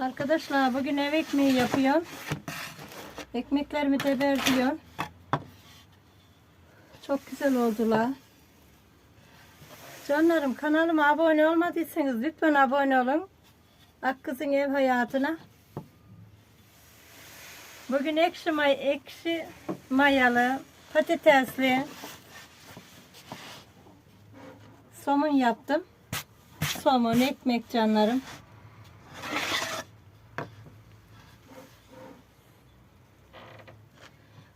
Arkadaşlar bugün ev ekmeği yapıyorum. Ekmeklerimi de verdiyorum. Çok güzel oldular. Canlarım kanalıma abone olmadıysanız lütfen abone olun. Akkız'ın ev hayatına. Bugün ekşi, may ekşi mayalı, patatesli somun yaptım. Somun, ekmek canlarım.